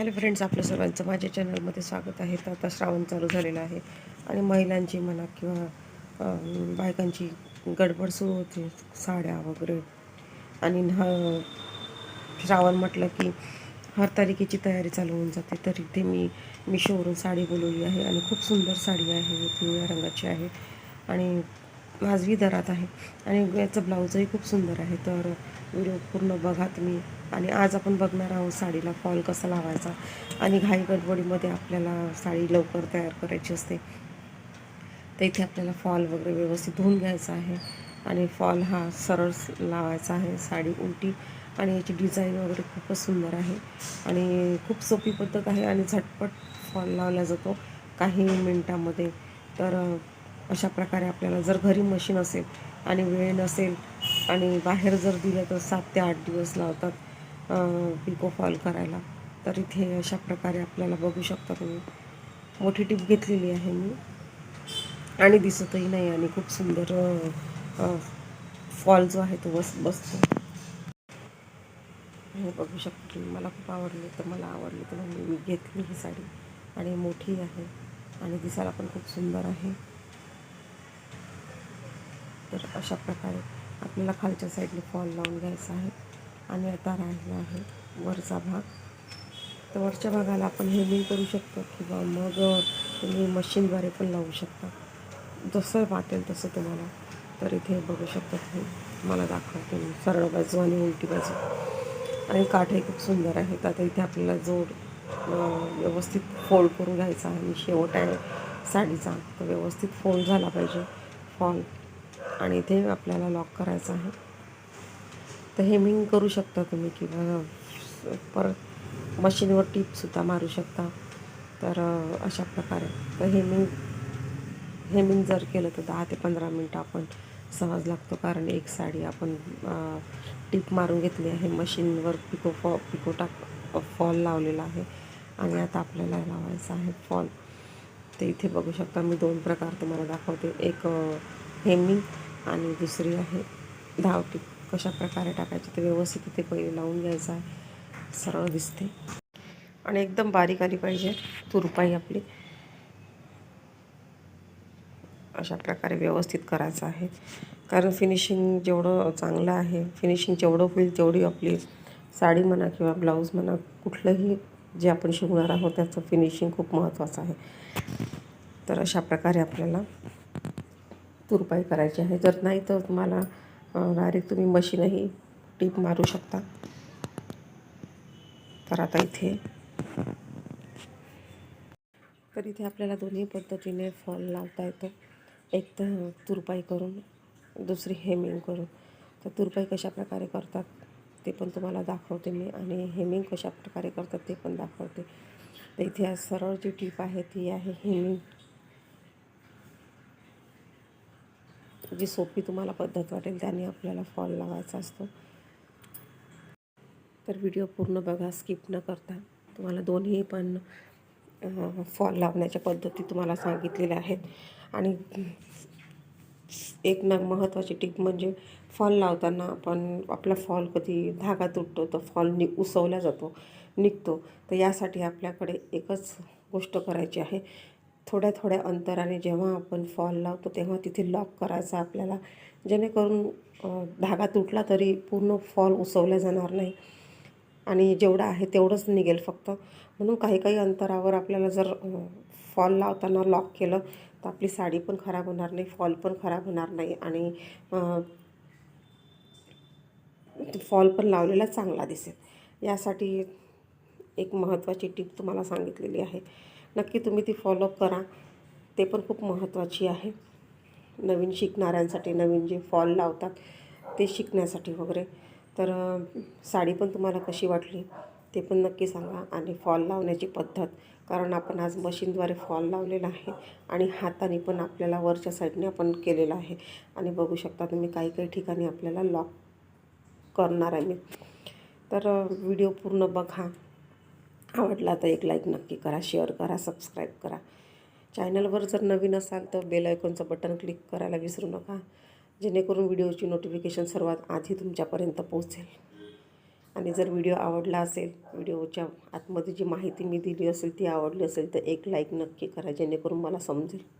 Hello friends आपल्या सर्वांचं माझ्या चॅनलमध्ये स्वागत आहे. तर आता श्रावण चालू झालेलं आहे आणि महिलांची म्हणा किंवा बायकांची गडबड सुरू होते साड्या वगैरे. आणि ह श्रावण म्हटलं की हर तारिकेची तयारी चालू होऊन जाते. तर इथे मी मिशोवरून साडी बोलवली आहे आणि खूप सुंदर साडी आहे पिवळ्या रंगाची आहे. आणि वाजवी दरात आहे. आणि याचं ब्लाऊजही खूप सुंदर आहे. तर व्हिडिओ पूर्ण बघा तुम्ही. आणि आज आपण बघणार आहोत साडीला फॉल कसा लावायचा. आणि घाई गडबडीमध्ये आपल्याला साडी लवकर तयार करायची असते. तर इथे आपल्याला फॉल वगैरे व्यवस्थित धुवून घ्यायचा आहे. आणि फॉल हा सरळ लावायचा आहे. साडी उलटी. आणि याची डिझाईन वगैरे खूपच सुंदर आहे. आणि खूप सोपी पद्धत आहे. आणि झटपट फॉल लावला जातो काही मिनटामध्ये. तर अशा प्रकारे आपल्याला जर घरी मशीन असेल आणि वेळ नसेल आणि बाहेर जर दिलं तर सात ते आठ दिवस लावतात पिको फॉल करायला तर इथे अशा प्रकारे आपल्याला बघू शकता तुम्ही. मोठी टीप घेतलेली आहे मी. आणि दिसतही नाही आणि खूप सुंदर फॉल जो आहे तो बस बसतो. हे बघू शकता तुम्ही. मला खूप आवडली तर मला आवडली तर म्हणून मी घेतली ही साडी. आणि मोठी आहे आणि दिसायला पण खूप सुंदर आहे. तर अशा प्रकारे आपल्याला खालच्या साईडने फॉल लावून घ्यायचा आहे. आणि आता राहिला आहे वरचा भाग. तर वरच्या भागाला आपण हेमिंग करू शकतो किंवा मग तुम्ही मशीनद्वारे पण लावू शकता. जसं वाटेल तसं तुम्हाला. तर इथे बघू शकता तुम्ही. मला दाखवते मी. सरळ बाजू आणि उलटी बाजू. आणि काठही खूप सुंदर आहेत आता इथे आपल्याला जोड व्यवस्थित फोल्ड करून घ्यायचा आहे. आणि शेवट आहे साडीचा. तर व्यवस्थित फोल्ड झाला पाहिजे. फॉल आणि इथे आपल्याला लॉक करायचं आहे. तर हेमिंग करू शकता तुम्ही किंवा परत मशीनवर टीपसुद्धा मारू शकता. तर अशा प्रकारे. तर हेमिंग हेमिंग जर केलं तर दहा ते पंधरा मिनटं आपण सहज लागतो. कारण एक साडी आपण टीप मारून घेतली आहे. मशीनवर पिको फॉ पिको टाक फॉल लावलेला आहे. आणि आता आपल्याला लावायचा आहे फॉल ते इथे बघू शकता मी दोन प्रकार तुम्हाला दाखवते. एक हेमिंग आणि दुसरी आहे धावटी कशा प्रकारे टाकायची ते व्यवस्थित तिथे पहिले लावून घ्यायचं आहे. सरळ दिसते. आणि एकदम बारीक आली पाहिजे तुरपाई आपली. अशा प्रकारे व्यवस्थित करायचं आहे. कारण फिनिशिंग जेवढं चांगलं आहे फिनिशिंग जेवढं होईल तेवढी आपली साडी म्हणा किंवा ब्लाऊज म्हणा कुठलंही जे आपण शिवणार आहोत त्याचं फिनिशिंग खूप महत्त्वाचं आहे. तर अशा प्रकारे आपल्याला तुरपाई करायची आहे. जर नाही तर तुम्हाला डायरेक्ट तुम्ही मशीनही टीप मारू शकता. तर आता इथे तर इथे आपल्याला दोन्ही पद्धतीने फॉल लावता येतो. एक तर तुरपाई करून दुसरी हेमिंग करून. तर तुरपाई कशा प्रकारे करतात ते पण तुम्हाला दाखवते मी आणि हेमिंग कशा प्रकारे करतात ते पण दाखवते. तर इथे आज सरळ जी टीप आहे ती आहे हेमिंग. जी सोपी तुम्हाला पद्धत वाटेल त्याने आपल्याला फॉल लावायचा असतो. तर व्हिडिओ पूर्ण बघा स्किप न करता. तुम्हाला दोन्ही पण फॉल लावण्याच्या पद्धती तुम्हाला सांगितलेल्या आहेत. आणि एक ना महत्त्वाची टीप म्हणजे फॉल लावताना आपण आपला फॉल कधी धागा तुटतो तर फॉल नि उसवला जातो निघतो. तर यासाठी आपल्याकडे एकच गोष्ट करायची आहे. थोड्या थोड्या अंतराने जेव्हा आपण फॉल लावतो तेव्हा तिथे लॉक करायचा आपल्याला. जेणेकरून धागा तुटला तरी पूर्ण फॉल उसवला जाणार नाही. आणि जेवढं आहे तेवढंच निघेल फक्त. म्हणून काही काही अंतरावर आपल्याला जर फॉल लावताना लॉक केलं तर आपली साडी पण खराब होणार नाही फॉल पण खराब होणार नाही आणि फॉल पण लावलेला चांगला दिसेल. यासाठी एक महत्त्वाची टीप तुम्हाला सांगितलेली आहे. नक्की तुम्ही ती फॉलो करा. ते पण खूप महत्त्वाची आहे. नवीन शिकणाऱ्यांसाठी नवीन जे फॉल लावतात ते शिकण्यासाठी वगैरे. तर साडी पण तुम्हाला कशी वाटली ते पण नक्की सांगा. आणि फॉल लावण्याची पद्धत कारण आपण आज मशीनद्वारे फॉल लावलेला आहे आणि हाताने पण आपल्याला वरच्या साईडने आपण केलेलं आहे. आणि बघू शकता तुम्ही काही काही ठिकाणी आपल्याला लॉक करणार आहे मी. तर व्हिडिओ पूर्ण बघा. आवडला तर एक लाईक नक्की करा शेअर करा सबस्क्राईब करा. चॅनलवर जर नवीन असाल तर बेल आयकॉनचं बटन क्लिक करायला विसरू नका जेणेकरून व्हिडिओची नोटिफिकेशन सर्वात आधी तुमच्यापर्यंत पोहोचेल. आणि जर व्हिडिओ आवडला असेल व्हिडिओच्या आतमध्ये जी माहिती मी दिली असेल ती आवडली असेल तर एक लाईक नक्की करा जेणेकरून मला समजेल.